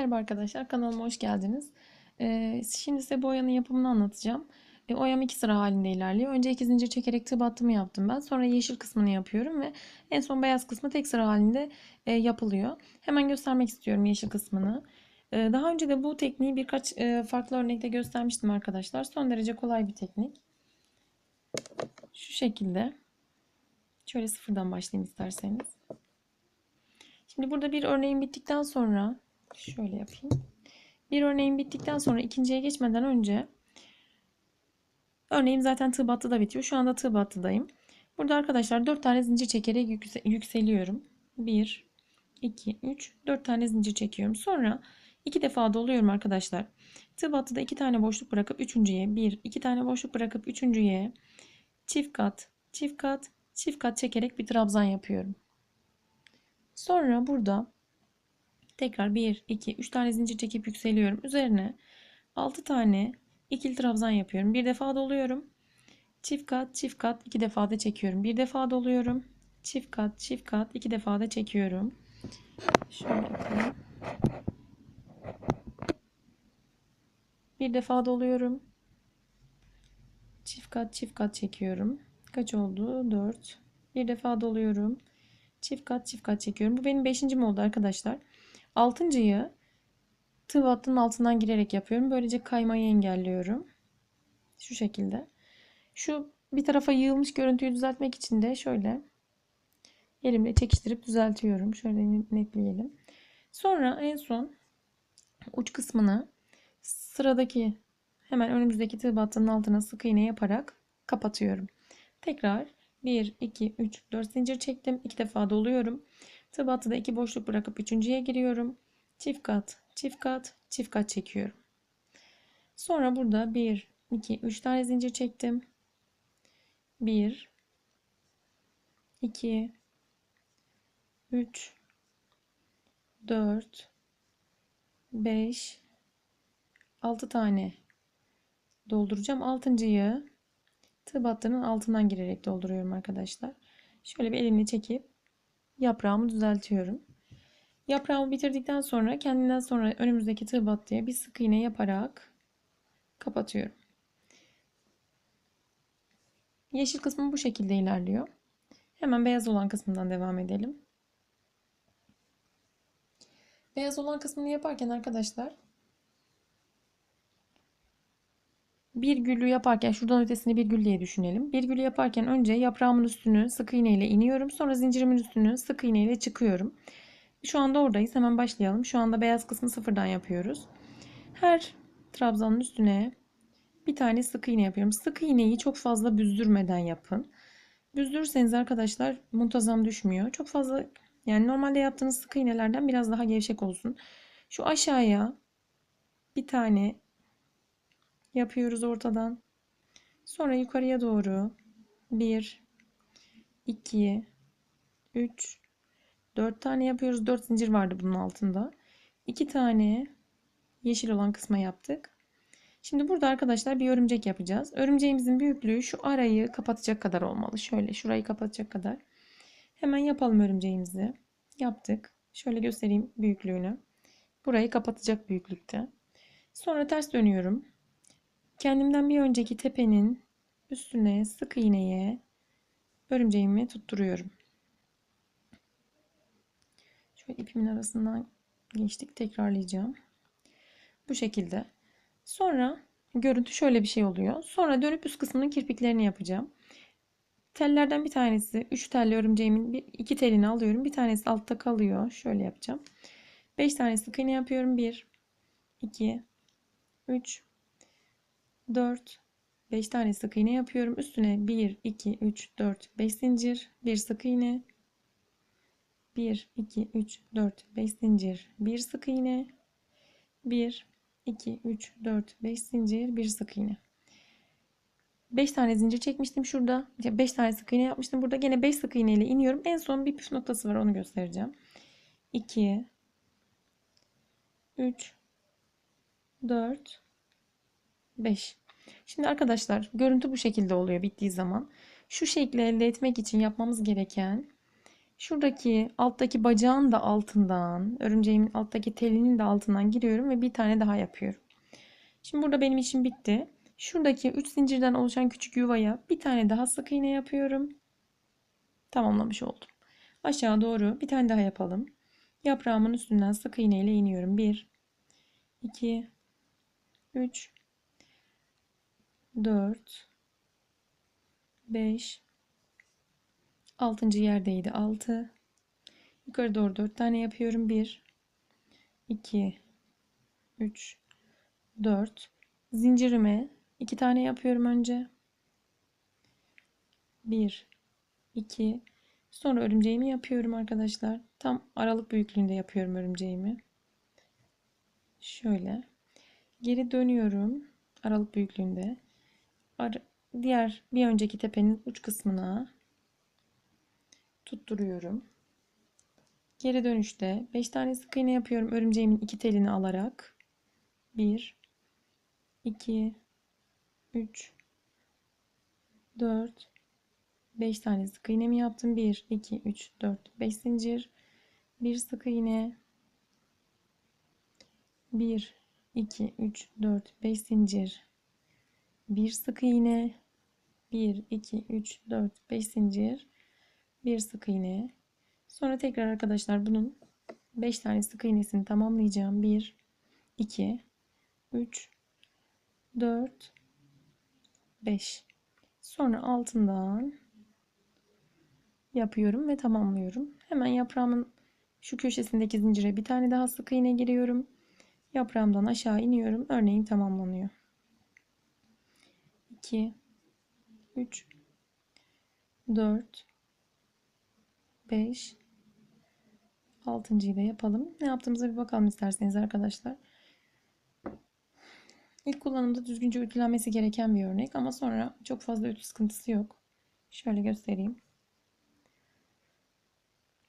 Merhaba arkadaşlar, kanalıma hoş geldiniz. Ee, şimdi size bu oyanın yapımını anlatacağım. E, oyam iki sıra halinde ilerliyor. Önce iki zincir çekerek tığ yaptım ben. Sonra yeşil kısmını yapıyorum ve en son beyaz kısmı tek sıra halinde e, yapılıyor. Hemen göstermek istiyorum yeşil kısmını. E, daha önce de bu tekniği birkaç e, farklı örnekte göstermiştim arkadaşlar. Son derece kolay bir teknik. Şu şekilde. Şöyle sıfırdan başlayayım isterseniz. Şimdi burada bir örneğin bittikten sonra şöyle yapayım. Bir örneğin bittikten sonra ikinciye geçmeden önce örneğim zaten tığ battıda bitiyor. Şu anda tığ battıdayım. Burada arkadaşlar 4 tane zincir çekerek yükseliyorum. 1 2 3 4 tane zincir çekiyorum. Sonra iki defa doluyorum arkadaşlar. Tığ battıda 2 tane boşluk bırakıp üçüncüye 1 2 tane boşluk bırakıp üçüncüye çift kat çift kat çift kat çekerek bir trabzan yapıyorum. Sonra burada tekrar 1, 2, 3 tane zincir çekip yükseliyorum. Üzerine 6 tane ikili trabzan yapıyorum. Bir defa doluyorum. Çift kat, çift kat, iki defa da çekiyorum. Bir defa doluyorum. Çift kat, çift kat, iki defa da çekiyorum. Şöyle yapayım. Bir defa doluyorum. Çift kat, çift kat çekiyorum. Kaç oldu? 4. Bir defa doluyorum. Çift kat çift kat çekiyorum. Bu benim beşincim oldu arkadaşlar. Altıncıyı tığ battının altından girerek yapıyorum. Böylece kaymayı engelliyorum. Şu şekilde. Şu bir tarafa yığılmış görüntüyü düzeltmek için de şöyle elimle çekiştirip düzeltiyorum. Şöyle netleyelim. Sonra en son uç kısmını sıradaki hemen önümüzdeki tığ battının altına sık iğne yaparak kapatıyorum. Tekrar 1, 2, 3, 4 zincir çektim. 2 defa doluyorum. Tığ battıda 2 boşluk bırakıp üçüncüye giriyorum. Çift kat, çift kat, çift kat çekiyorum. Sonra burada 1, 2, 3 tane zincir çektim. 1, 2, 3, 4, 5, 6 tane dolduracağım. Altıncıyı tığ battının altından girerek dolduruyorum arkadaşlar. Şöyle bir elimle çekip yaprağımı düzeltiyorum. Yaprağımı bitirdikten sonra kendinden sonra önümüzdeki tığ battıya bir sık iğne yaparak kapatıyorum. Yeşil kısmı bu şekilde ilerliyor. Hemen beyaz olan kısmından devam edelim. Beyaz olan kısmını yaparken arkadaşlar bir gülü yaparken şuradan ötesini bir gül diye düşünelim. Bir gülü yaparken önce yaprağımın üstünü sık iğne ile iniyorum. Sonra zincirimin üstünü sık iğne ile çıkıyorum. Şu anda oradayız. Hemen başlayalım. Şu anda beyaz kısmı sıfırdan yapıyoruz. Her trabzanın üstüne bir tane sık iğne yapıyorum. Sık iğneyi çok fazla büzdürmeden yapın. Büzdürürseniz arkadaşlar muntazam düşmüyor. Çok fazla yani normalde yaptığınız sık iğnelerden biraz daha gevşek olsun. Şu aşağıya bir tane yapıyoruz ortadan. Sonra yukarıya doğru 1 2 3 4 tane yapıyoruz. 4 zincir vardı bunun altında. 2 tane yeşil olan kısma yaptık. Şimdi burada arkadaşlar bir örümcek yapacağız. Örümceğimizin büyüklüğü şu arayı kapatacak kadar olmalı. Şöyle şurayı kapatacak kadar. Hemen yapalım örümceğimizi. Yaptık. Şöyle göstereyim büyüklüğünü. Burayı kapatacak büyüklükte. Sonra ters dönüyorum. Kendimden bir önceki tepenin üstüne sık iğneye örümceğimi tutturuyorum. Şöyle ipimin arasından geçtik. Tekrarlayacağım. Bu şekilde. Sonra görüntü şöyle bir şey oluyor. Sonra dönüp üst kısmının kirpiklerini yapacağım. Tellerden bir tanesi 3 telli örümceğimin bir, iki telini alıyorum. Bir tanesi altta kalıyor. Şöyle yapacağım. 5 tane sık iğne yapıyorum. 1 2 3 4 5 tane sık iğne yapıyorum. Üstüne 1 2 3 4 5 zincir, bir sık iğne. 1 2 3 4 5 zincir, bir sık iğne. 1 2 3 4 5 zincir, bir sık iğne. 5 tane zincir çekmiştim şurada. 5 tane sık iğne yapmıştım. Burada gene 5 sık iğne ile iniyorum. En son bir püf noktası var onu göstereceğim. 2 3 4 5 Şimdi arkadaşlar görüntü bu şekilde oluyor bittiği zaman. Şu şekli elde etmek için yapmamız gereken Şuradaki alttaki bacağın da altından, örümceğimin alttaki telinin de altından giriyorum ve bir tane daha yapıyorum. Şimdi burada benim işim bitti. Şuradaki 3 zincirden oluşan küçük yuvaya bir tane daha sık iğne yapıyorum. Tamamlamış oldum. Aşağı doğru bir tane daha yapalım. Yaprağımın üstünden sık iğne ile iniyorum. 1 2 3 4 5 6. yerdeydi. 6 yukarı doğru 4 tane yapıyorum. 1 2 3 4 zincirime 2 tane yapıyorum önce. 1 2 sonra örümceğimi yapıyorum arkadaşlar. Tam aralık büyüklüğünde yapıyorum örümceğimi. Şöyle. Geri dönüyorum aralık büyüklüğünde diğer bir önceki tepenin uç kısmına tutturuyorum. Geri dönüşte 5 tane sık iğne yapıyorum. Örümceğimin iki telini alarak 1 2 3 4 5 tane sık iğnemi yaptım. 1 2 3 4 5 zincir. Bir sık iğne 1 2 3 4 5 zincir. Bir sık iğne. 1 2 3 4 5 zincir. Bir sık iğne. Sonra tekrar arkadaşlar bunun 5 tane sık iğnesini tamamlayacağım. 1 2 3 4 5 sonra altından yapıyorum ve tamamlıyorum. Hemen yaprağımın şu köşesindeki zincire bir tane daha sık iğne giriyorum. Yaprağımdan aşağı iniyorum. Örneğin tamamlanıyor 2 3 4 5 altıncıyı da yapalım. Ne yaptığımıza bir bakalım isterseniz arkadaşlar. İlk kullanımda düzgünce ütülenmesi gereken bir örnek ama sonra çok fazla ütü sıkıntısı yok. Şöyle göstereyim.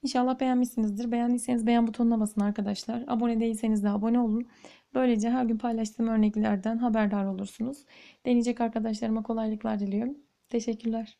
İnşallah beğenmişsinizdir. Beğendiyseniz beğen butonuna basın arkadaşlar. Abone değilseniz de abone olun. Böylece her gün paylaştığım örneklerden haberdar olursunuz. Deneyecek arkadaşlarıma kolaylıklar diliyorum. Teşekkürler.